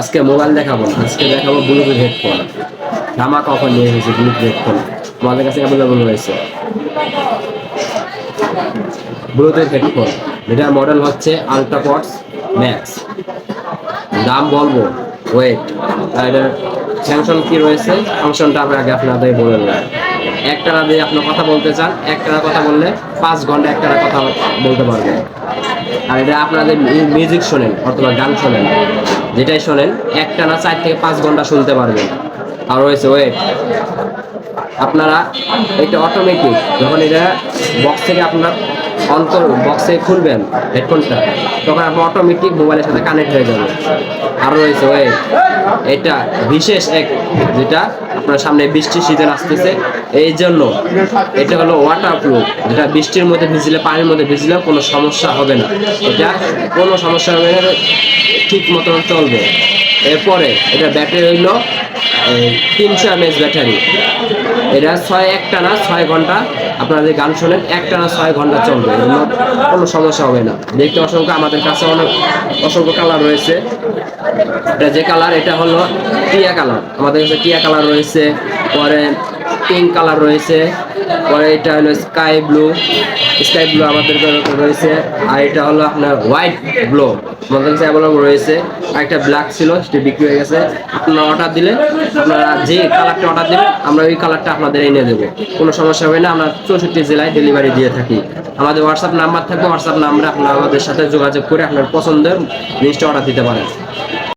আজকে মোবাইল দেখাবো না, আজকে দেখাবো ব্লুটুথ হেডফোন ধামা কখন নিয়ে এসেছে ব্লুটুথ হেডফোন আমাদের কাছে অ্যাভেলেবল রয়েছে? ব্লুটুথ হেডফোন যেটার মডেল হচ্ছে আলট্রাপডস ম্যাক্স দাম বলব? ওয়েট আর এটার স্যামসং কি রয়েছে? ফাংশনটা আমি আগে আপনাদের বলে দিলাম একটানা দিয়ে আপনি কথা বলতে চান, এক একটানা কথা বললে পাঁচ ঘণ্টা এক একটানা কথা বলতে পারবেন। আর এটা আপনাদের মিউজিক শোনেন অথবা গান শোনেন। যেটাই শোনেন, একটা না চার থেকে পাঁচ ঘণ্টা শুনতে পারবেন। আর রয়েছে ওয়েট আপনারা এটা অটোমেটিক যখন এটা বক্স থেকে আপনার অন্তর বক্সে খুলবেন হেডফোনটা তখন আপনার অটোমেটিক মোবাইলের সাথে কানেক্ট হয়ে যাবে। আর রয়েছে, ওই এটা বিশেষ এক যেটা আপনার সামনে বৃষ্টির সিজন আসতেছে। এই জন্য এটা হলো ওয়াটার প্রুফ যেটা বৃষ্টির মধ্যে ভিজলে, পানির মধ্যে ভিজলেও কোনো সমস্যা হবে না। এটা কোনো সমস্যা হবে না, ঠিক মতন চলবে। এরপরে এটা ব্যাটারি হইল তিনশো এমএস ব্যাটারি এটা ছয় একটা না ছয় ঘণ্টা আপনারা যে গান শোনেন একটা না ছয় ঘণ্টা চলবে। কোনো সমস্যা হবে না। দেখতে অসংখ্য, আমাদের কাছে অনেক অসংখ্য কালার রয়েছে। এটা যে কালার এটা হলো টিয়া কালার আমাদের কাছে টিয়া কালার রয়েছে, পরে পিঙ্ক কালার রয়েছে। পরে এটা হলো স্কাই ব্লু স্কাই ব্লু আমাদের রয়েছে, আর এটা হলো আপনার হোয়াইট ব্লু কাছে অ্যাভেলেবল রয়েছে। আর একটা ব্ল্যাক ছিল, সেটি বিক্রি হয়ে গেছে। আপনারা অর্ডার দিলে, আপনারা যে কালারটা অর্ডার দিবেন, আমরা ওই কালারটা আপনাদের এনে দেবো। কোনো সমস্যা হবে না, আমরা চৌষট্টি জেলায় ডেলিভারি দিয়ে থাকি। আমাদের হোয়াটসঅ্যাপ নাম্বার থাকবে হোয়াটসঅ্যাপ নাম্বারে আপনারা আমাদের সাথে যোগাযোগ করে আপনার পছন্দের জিনিসটা অর্ডার দিতে পারেন।